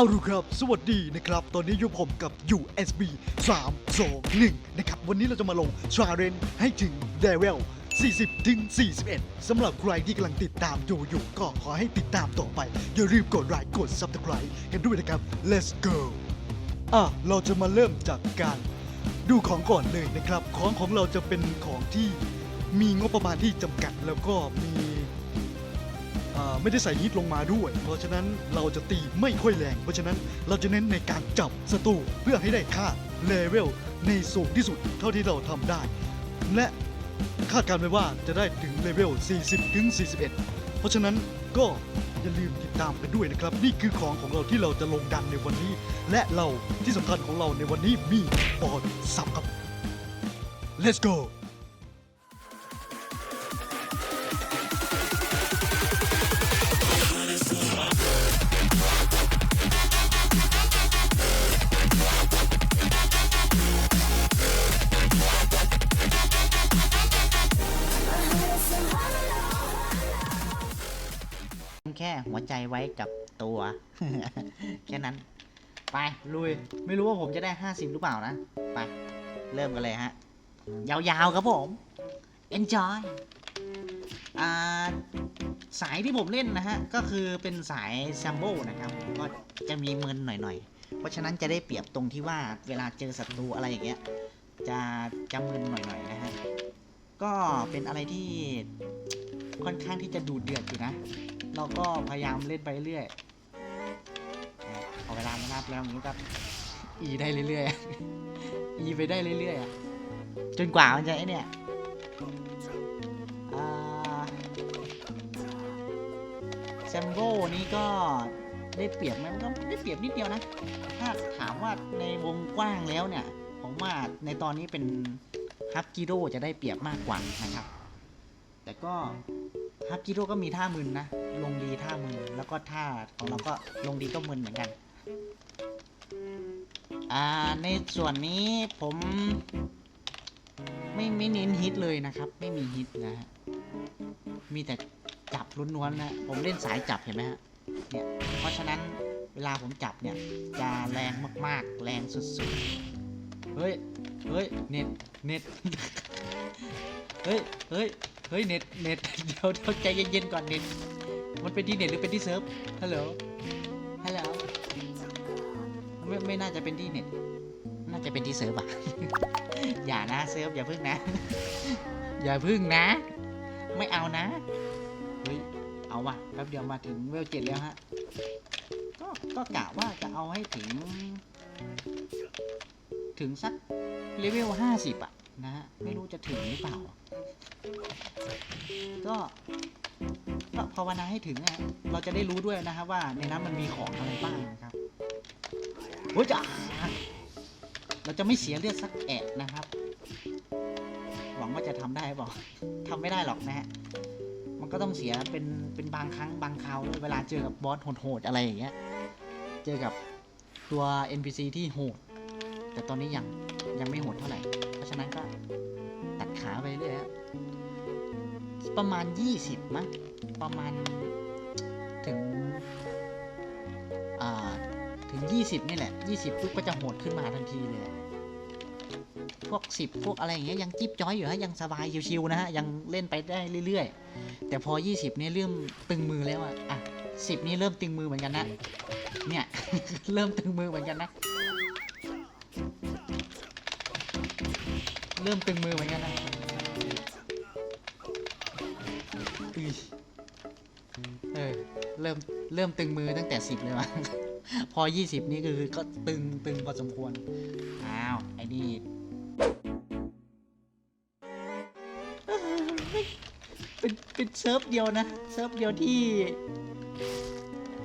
เอาดูครับ สวัสดีนะครับ ตอนนี้อยู่ผมกับ USB 3 2 1 นะครับ วันนี้เราจะมาลงชาเรนให้ถึงเลเวล40 ถึง 41 สำหรับใครที่กำลังติดตามดูอยู่ก็ขอให้ติดตามต่อไป อย่าลืมกดไลค์กด Subscribe กันด้วยนะครับ let's go อะ เราจะมาเริ่มจากการดูของก่อนเลยนะครับ ของของเราจะเป็นของที่มีงบประมาณที่จำกัดแล้วก็มี อ่าไม่ได้ใส่ฮิตลงมาด้วย เพราะฉะนั้นเราจะตีไม่ค่อยแรง เพราะฉะนั้นเราจะเน้นในการจับศัตรูเพื่อให้ได้ค่าเลเวลในสูงที่สุดเท่าที่เราทำได้ และคาดการณ์ไว้ว่าจะได้ถึงเลเวล 40 ถึง 41 เพราะฉะนั้นก็อย่าลืมติดตามกันด้วยนะครับ นี่คือของของเราที่เราจะลงดันในวันนี้ และเราที่สำคัญของเราในวันนี้มีบอลสับครับ let's go หัวใจไว้กับตัว แค่นั้น ไป ลุย ไม่รู้ว่าผมจะได้ 50 หรือเปล่านะ ไป เริ่มกันเลยฮะ ยาวๆครับผม enjoy อ่าสายที่ผมเล่นนะฮะ ก็คือเป็นสายแซมโบนะครับก็จะมีเมินหน่อยๆ เพราะฉะนั้นจะได้เปรียบตรงที่ว่าเวลาเจอศัตรูอะไรอย่างเงี้ยจะจะมึนหน่อยๆนะฮะ ก็เป็นอะไรที่ ค่อนข้างที่จะดูเดือดอยู่นะ เราก็พยายามเล่นไปเรื่อยอะพอเวลามันนับแล้วอย่างนี้ก็อีได้เรื่อยๆ อีไปได้เรื่อยๆ จนกว่ามันจะไอเนี่ยแซมโบนี่ก็ได้เปรียบไหมมันก็ได้เปรียบนิดเดียวนะ ถ้าถามว่าในวงกว้างแล้วเนี่ย ผมว่าในตอนนี้เป็นฮับกิโดจะได้เปรียบมากกว่านะครับ แต่ก็ ฮับกิโร่ก็มีท่ามึนนะ ลงดีท่ามึน แล้วก็ท่าของเราก็ลงดีก็มึนเหมือนกัน อ่า ในส่วนนี้ผม ไม่ไม่เน้นฮิตเลยนะครับ ไม่มีฮิตนะฮะ มีแต่จับล้วนๆนะ ผมเล่นสายจับเห็นไหมฮะ เนี่ย เพราะฉะนั้นเวลาผมจับเนี่ย จะแรงมากๆ แรงสุดๆ เฮ้ย เฮ้ย เน็ต เน็ต เฮ้ย เฮ้ย เฮ้ยเน็ตเน็ตเดี๋ยวเดี๋ยวใจเย็นๆก่อนเน็ตมันเป็นที่เน็ตหรือเป็นที่เซิร์ฟฮัลโหลฮัลโหลไม่ไม่น่าจะเป็นที่เน็ตน่าจะเป็นที่เซิร์ฟอะอย่านะเซิร์ฟอย่าพึ่งนะ อย่าพึ่งนะ ไม่เอานะเฮ้ยเอาว่ะแป๊บเดียวมาถึงเวลเจ็ดแล้วฮะก็ก็กะว่าจะเอาให้ถึง ถึงสักเลเวลห้าสิบอะนะฮะไม่รู้จะถึงหรือเปล่า ก็ก็ภาวนาให้ถึงอะเราจะได้รู้ด้วยนะครับว่าในนั้นมันมีของอะไรบ้างนะครับโอ้ยจ้าเราจะไม่เสียเลือดสักแอะนะครับ หวังว่าจะทำได้เปล่าทำไม่ได้หรอกนะฮะมันก็ต้องเสียเป็นเป็นบางครั้งบางคราวด้วยเวลาเจอกับบอสโหดๆอะไรอย่างเงี้ยเจอกับตัว NPC ที่โหด แต่ตอนนี้ยังยังไม่โหดเท่าไหร่ เพราะฉะนั้นก็ตัดขาไปเรื่อยฮะ ประมาณ 20 มั้ง ประมาณถึง อ่า ถึง 20 นี่แหละ 20 ปุ๊บก็จะโหดขึ้นมาทันทีเลย พวก 10 พวกอะไรอย่างเงี้ยยังจิ๊บจ้อยอยู่ฮะ ยังสบายชิวๆนะฮะ ยังเล่นไปได้เรื่อยๆ แต่พอ 20เนี่ยเริ่มตึงมือแล้วอะอะ10 นี่เริ่มตึงมือเหมือนกันนะ เนี่ย เริ่มตึงมือเหมือนกันนะ เริ่มตึงมือเหมือนกันนะ อุ๊ยเออเริ่มเริ่มตึงมือตั้งแต่สิบเลยว่ะพอยี่สิบนี่คือก็ตึงตึงพอสมควร อ้าว ไอ้นี่เป็นเป็นเซิร์ฟเดียวนะ เซิร์ฟเดียวที่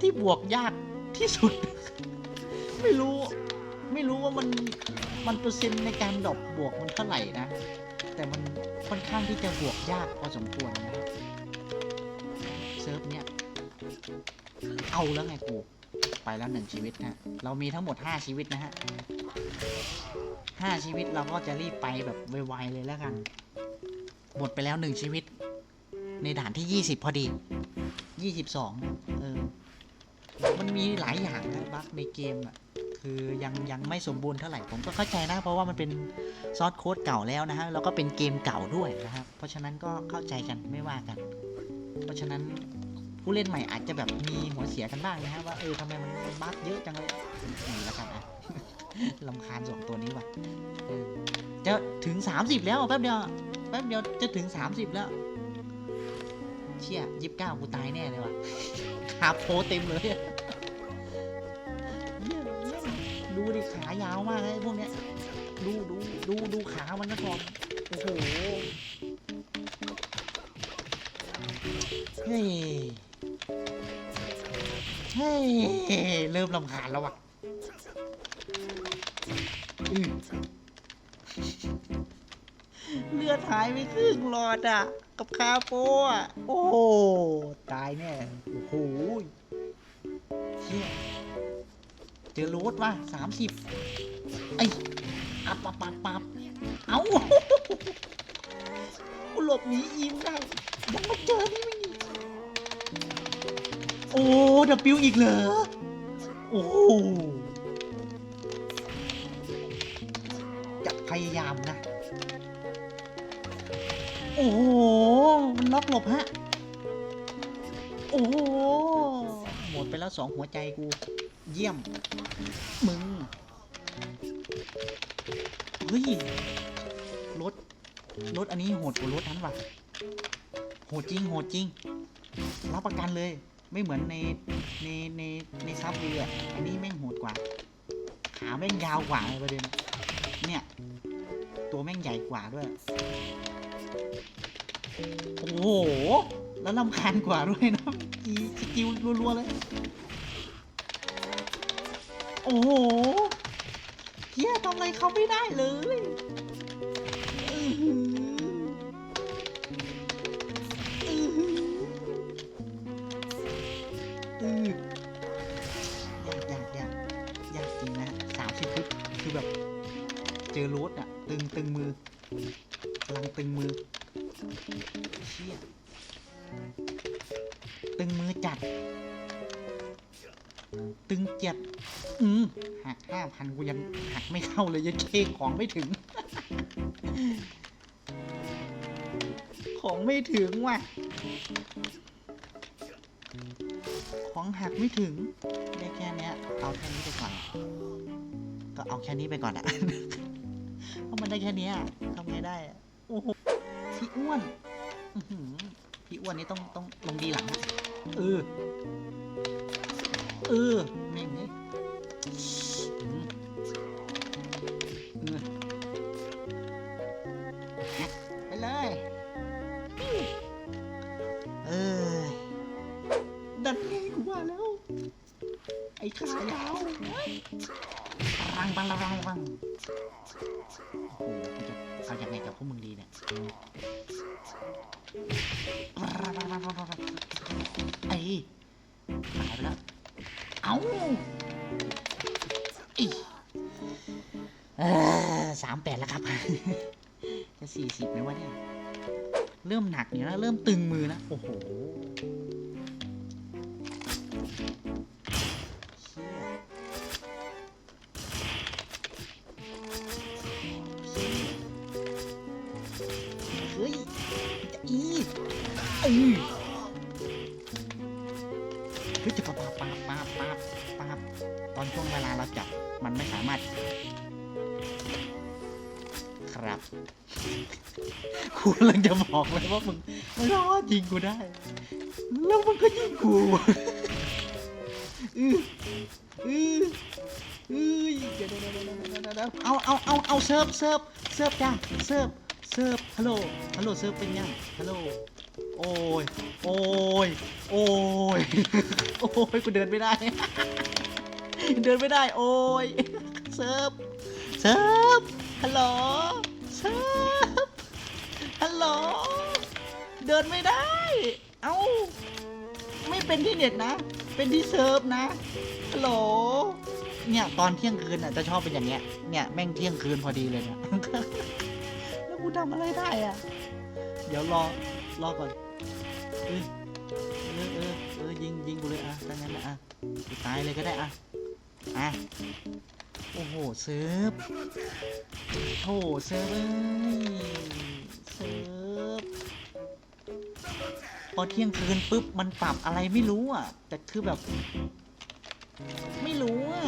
ที่บวกยากที่สุด ไม่รู้ ไม่รู้ว่ามันมันเปอร์เซ็นต์ในการดรอปบวกมันเท่าไหร่นะ แต่มันค่อนข้างที่จะบวกยากพอสมควรนะครับ ซิร์ฟเนี่ยเอาแล้วไงกูไปแล้วหนึ่งชีวิตนะเรามีทั้งหมด 5 ชีวิตนะฮะห้าชีวิตเราก็จะรีบไปแบบไวๆเลยแล้วกัน หมดไปแล้วหนึ่งชีวิต ในด่านที่ 20 พอดี 22เออมันมีหลายอย่างนะบั๊กในเกมอะคือยังยังไม่สมบูรณ์เท่าไหร่ผมก็เข้าใจนะ เพราะว่ามันเป็นซอสโค้ดเก่าแล้วนะฮะแล้วก็เป็นเกมเก่าด้วยนะครับเพราะฉะนั้นก็เข้าใจกันไม่ว่ากัน เพราะฉะนั้น ผู้เล่นใหม่อาจจะแบบมีหัวเสียกันบ้างนะฮะว่าเออทำไมมันบั๊กเยอะจังเลยนี่แล้วกันอะลำคาญสองตัวนี้ว่ะจะถึง 30 แล้วแป๊บเดียวแป๊บเดียวจะถึง 30 แล้ว เชี่ยยี่สิบเก้ากูตายแน่เลยว่ะหาโพเต็มเลยดูดิขายาวมากเลยพวกเนี้ยดูดูดูดูขามันนะก่อนโอ้โหเฮ้ย เฮ้ยเริ่มลำคาญแล้วว่ะเลือดหายไปครึ่งหลอดอะ กับคาโปอะ โอ้โหตายแน่โอ้โหเชี่ยเจอโรสว่ะสามสิบไอ้อับปับปับปับเอากูหลบหนีอิมได้ยังมาเจอนี่ไม่อี โอ้ดับบิวอีกเหรอ โอ้จะพยายามนะ โอ้โห มันล็อกหลบฮะ โอ้โห หมดไปแล้วสองหัวใจกู เยี่ยม มึง เฮ้ย รถ รถอันนี้โหดกว่ารถนั้นว่ะ โหดจริง โหดจริง รับประกันเลย ไม่เหมือนในในในในซับเวียอันนี้แม่งโหดกว่า ขาแม่งยาวกว่าเลยประเด็นเนี่ย ตัวแม่งใหญ่กว่าด้วย โอ้โห แล้วลำคาญกว่าด้วยนะอีสกิลรัวๆเลย โอ้โหเฮียทำอะไรเขาไม่ได้เลย อื้อยากยากยากยากจริงนะสามสิบคือคือแบบ เจอโรสอะตึงตึงมือกำลังตึงมือเชี่ยตึงมือจัด ตึงเจ็ดอืมหักห้าพันกูยังหักไม่เข้าเลยยังเคของไม่ถึง ของไม่ถึงว่ะ ของหักไม่ถึงได้แค่นี้เอาแค่นี้ไปก่อน ก็เอาแค่นี้ไปก่อนอะเพราะมันได้แค่นี้ทำไงได้อะโอ้โหพี่อ้วนพี่อ้วนนี่ต้องต้องลงดีหลัง โอ้โหกูจะเอายังไงกับพวกมึงดีเนี่ยไอ้หายไปแล้ว เอาอีสามแปดแล้วครับ จะสี่สิบไหมวะเนี่ย เริ่มหนักอยู่นะเริ่มตึงมือนะโอ้โห เอ้ยเฮ้ยจะปาปาปาปาปาปาตอนช่วงเวลาเราจับมันไม่สามารถ ครับกูกำลังจะบอกเลยว่ามึงมึงรอดยิงกูได้ แล้วมึงก็ยิงกูอืออืออือเดี๋ยวเดี๋ยวเดี๋ยวเดี๋ยวเดี๋ยวเดี๋ยวเอาเอาเอาเอาเซิร์ฟเซิร์ฟเซิร์ฟจ้าเซิร์ฟเซิร์ฟฮัลโหลฮัลโหลเซิร์ฟเป็นยังฮัลโหล โอ้ย โอ้ย โอ้ย โอ้ย กูเดินไม่ได้ เดินไม่ได้ โอ้ย เซิร์ฟ เซิร์ฟ ฮัลโหล เซิร์ฟ ฮัลโหล เดินไม่ได้ เอ้า ไม่เป็นที่เน็ตนะ เป็นที่เซิร์ฟนะ ฮัลโหล เนี่ยตอนเที่ยงคืนอะจะชอบเป็นอย่างเงี้ย เนี่ยแม่งเที่ยงคืนพอดีเลยเนี่ยแล้วกูทำอะไรได้อะ เดี๋ยวรอ รอก่อน ออเออเออเออยิงยิงกูเลยอะถ้างั้นนะอะกูตายเลยก็ได้อะอะโอ้โหเซิร์ฟโอ้โหเซิร์ฟเอ้ยเซิร์ฟพอเที่ยงคืนปุ๊บมันปรับอะไรไม่รู้อะ แต่คือแบบ ไม่รู้อะ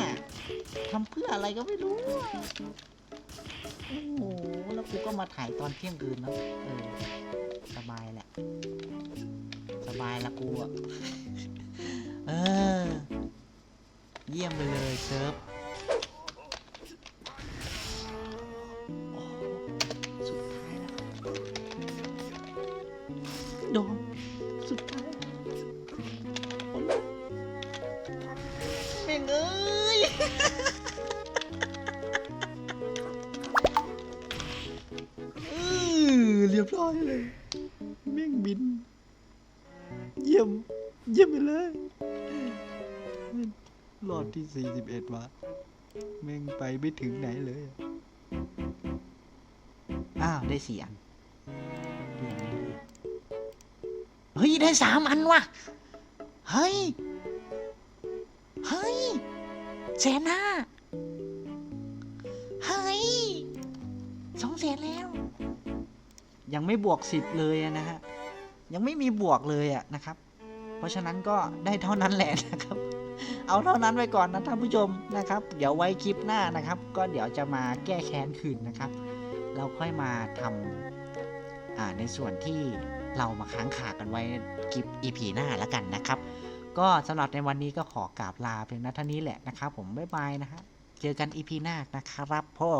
ทำเพื่ออะไรก็ไม่รู้อะโอ้โหแล้วกูก็มาถ่ายตอนเที่ยงคืนเนอะเออสบายแหละ บายละกูอะเออ เยี่ยมไปเลยเซิร์ฟโอ้สุดท้ายแล้วโดน รอดที่ 41วะแม่งไปไม่ถึงไหนเลย อ้าว ได้สี่อันเปลี่ยนไม่ได้เฮ้ย ได้สามอันว่ะ เฮ้ย เฮ้ยแสนห้าเฮ้ยสองแสนแล้ว ยังไม่บวกสิบเลยนะฮะ ยังไม่มีบวกเลยอะนะครับ เพราะฉะนั้นก็ได้เท่านั้นแหละนะครับ เอาเท่านั้นไปก่อนนะท่านผู้ชมนะครับ เดี๋ยวไว้คลิปหน้านะครับ ก็เดี๋ยวจะมาแก้แค้นคืนนะครับ เราค่อยมาทำในส่วนที่เรามาค้างคากันไว้คลิป EP หน้าแล้วกันนะครับ ก็สำหรับในวันนี้ก็ขอกราบลาเพียงเท่านี้แหละนะครับ ผมบ๊ายบายนะฮะเจอกัน EP หน้านะครับพ่อ